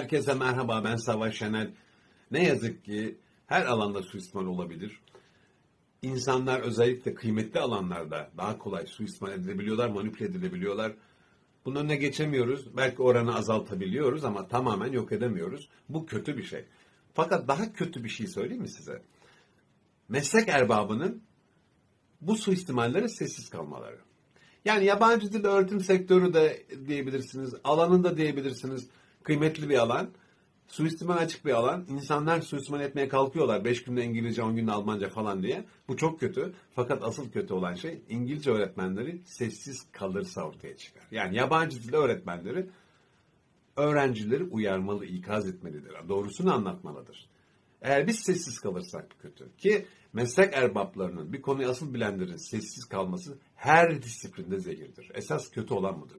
Herkese merhaba ben Savaş Şenel. Ne yazık ki her alanda suistimal olabilir. İnsanlar özellikle kıymetli alanlarda daha kolay suistimal edilebiliyorlar, manipüle edilebiliyorlar. Bunun önüne geçemiyoruz. Belki oranı azaltabiliyoruz ama tamamen yok edemiyoruz. Bu kötü bir şey. Fakat daha kötü bir şey söyleyeyim mi size? Meslek erbabının bu suistimallere sessiz kalmaları. Yani yabancı dil öğretim sektörü de diyebilirsiniz, alanında diyebilirsiniz. Kıymetli bir alan, suistimal açık bir alan. İnsanlar suistimal etmeye kalkıyorlar. 5 günde İngilizce, 10 günde Almanca falan diye. Bu çok kötü. Fakat asıl kötü olan şey İngilizce öğretmenleri sessiz kalırsa ortaya çıkar. Yani yabancı dil öğretmenleri öğrencileri uyarmalı, ikaz etmelidir. Doğrusunu anlatmalıdır. Eğer biz sessiz kalırsak kötü. Ki meslek erbaplarının, bir konuyu asıl bilenlerin sessiz kalması her disiplinde zehirdir. Esas kötü olan budur.